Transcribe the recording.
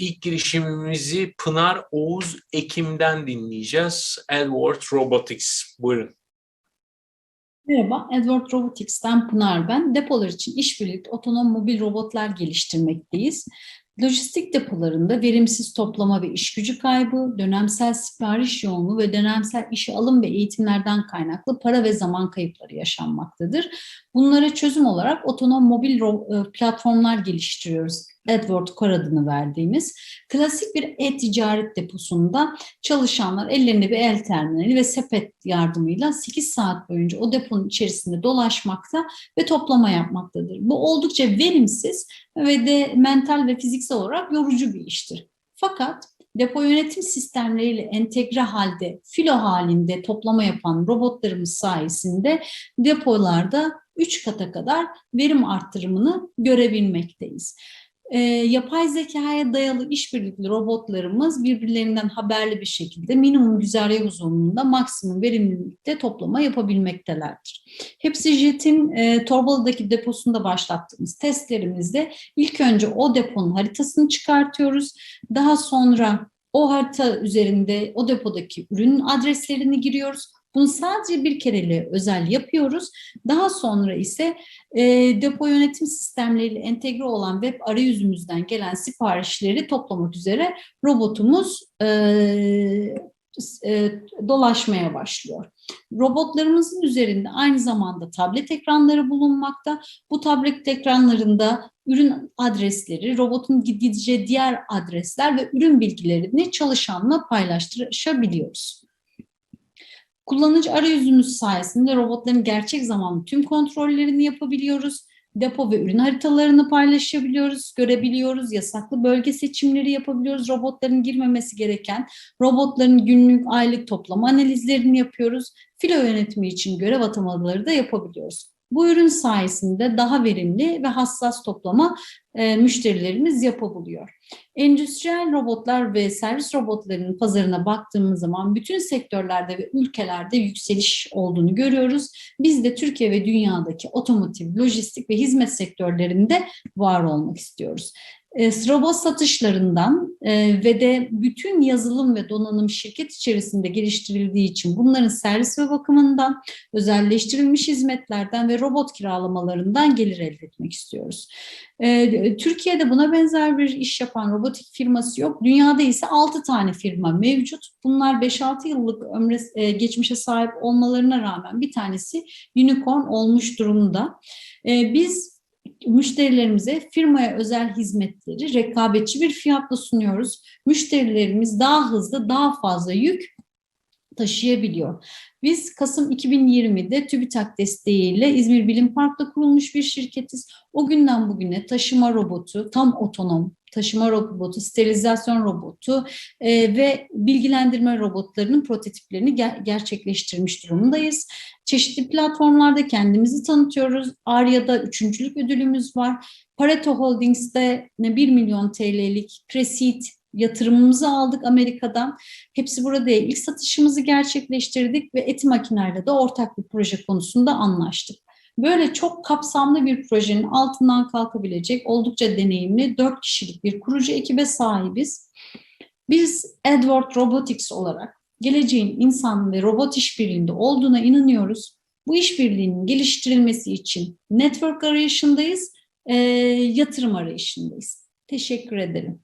ilk girişimimizi Pınar Oğuz Ekim'den dinleyeceğiz. Edward Robotics. Buyurun. Merhaba, Edward Robotics'ten Pınar ben. Depolar için işbirlikte otonom mobil robotlar geliştirmekteyiz. Lojistik depolarında verimsiz toplama ve iş gücü kaybı, dönemsel sipariş yoğunluğu ve dönemsel işe alım ve eğitimlerden kaynaklı para ve zaman kayıpları yaşanmaktadır. Bunlara çözüm olarak otonom mobil e, platformlar geliştiriyoruz. Edward Core adını verdiğimiz klasik bir e-ticaret deposunda çalışanlar ellerinde bir el terminali ve sepet yardımıyla 8 saat boyunca o deponun içerisinde dolaşmakta ve toplama yapmaktadır. Bu oldukça verimsiz ve de mental ve fiziksel olarak yorucu bir iştir. Fakat depo yönetim sistemleriyle entegre halde, filo halinde toplama yapan robotlarımız sayesinde depolarda 3 kata kadar verim arttırımını görebilmekteyiz. E, yapay zekaya dayalı işbirlikli robotlarımız birbirlerinden haberli bir şekilde minimum güzergah uzunluğunda maksimum verimlilikte toplama yapabilmektelerdir. Hepsi Jet'in e, Torbalı'daki deposunda başlattığımız testlerimizde ilk önce o deponun haritasını çıkartıyoruz. Daha sonra o harita üzerinde o depodaki ürünün adreslerini giriyoruz. Bunu sadece bir kereli özel yapıyoruz. Daha sonra ise e, depo yönetim sistemleriyle entegre olan web arayüzümüzden gelen siparişleri toplamak üzere robotumuz e, e, dolaşmaya başlıyor. Robotlarımızın üzerinde aynı zamanda tablet ekranları bulunmakta. Bu tablet ekranlarında ürün adresleri, robotun gideceği diğer adresler ve ürün bilgilerini çalışanla paylaştırabiliyoruz. Kullanıcı arayüzümüz sayesinde robotların gerçek zamanlı tüm kontrollerini yapabiliyoruz. Depo ve ürün haritalarını paylaşabiliyoruz, görebiliyoruz. Yasaklı bölge seçimleri yapabiliyoruz. Robotların girmemesi gereken robotların günlük, aylık toplama analizlerini yapıyoruz. Filo yönetimi için görev atamaları da yapabiliyoruz. Bu ürün sayesinde daha verimli ve hassas toplama e, müşterilerimiz yapabiliyor. Endüstriyel robotlar ve servis robotlarının pazarına baktığımız zaman bütün sektörlerde ve ülkelerde yükseliş olduğunu görüyoruz. Biz de Türkiye ve dünyadaki otomotiv, lojistik ve hizmet sektörlerinde var olmak istiyoruz. E, robot satışlarından e, ve de bütün yazılım ve donanım şirket içerisinde geliştirildiği için bunların servis ve bakımından, özelleştirilmiş hizmetlerden ve robot kiralamalarından gelir elde etmek istiyoruz. E, Türkiye'de buna benzer bir iş yapan robotik firması yok. Dünyada ise 6 tane firma mevcut. Bunlar 5-6 yıllık ömre, e, geçmişe sahip olmalarına rağmen bir tanesi unicorn olmuş durumda. E, biz müşterilerimize firmaya özel hizmetleri rekabetçi bir fiyatla sunuyoruz. Müşterilerimiz daha hızlı, daha fazla yük taşıyabiliyor. Biz Kasım 2020'de TÜBİTAK desteğiyle İzmir Bilim Park'ta kurulmuş bir şirketiz. O günden bugüne taşıma robotu, tam otonom taşıma robotu, sterilizasyon robotu e, ve bilgilendirme robotlarının prototiplerini ger- gerçekleştirmiş durumdayız. Çeşitli platformlarda kendimizi tanıtıyoruz. Arya'da üçüncülük ödülümüz var. Pareto Holdings'te 1 milyon TL'lik pre-seed yatırımımızı aldık Amerika'dan. Hepsi burada. İlk satışımızı gerçekleştirdik ve Eti Makiner'le de ortak bir proje konusunda anlaştık. Böyle çok kapsamlı bir projenin altından kalkabilecek oldukça deneyimli dört kişilik bir kurucu ekibe sahibiz. Biz Edward Robotics olarak geleceğin insan ve robot işbirliğinde olduğuna inanıyoruz. Bu işbirliğinin geliştirilmesi için network arayışındayız, e, yatırım arayışındayız. Teşekkür ederim.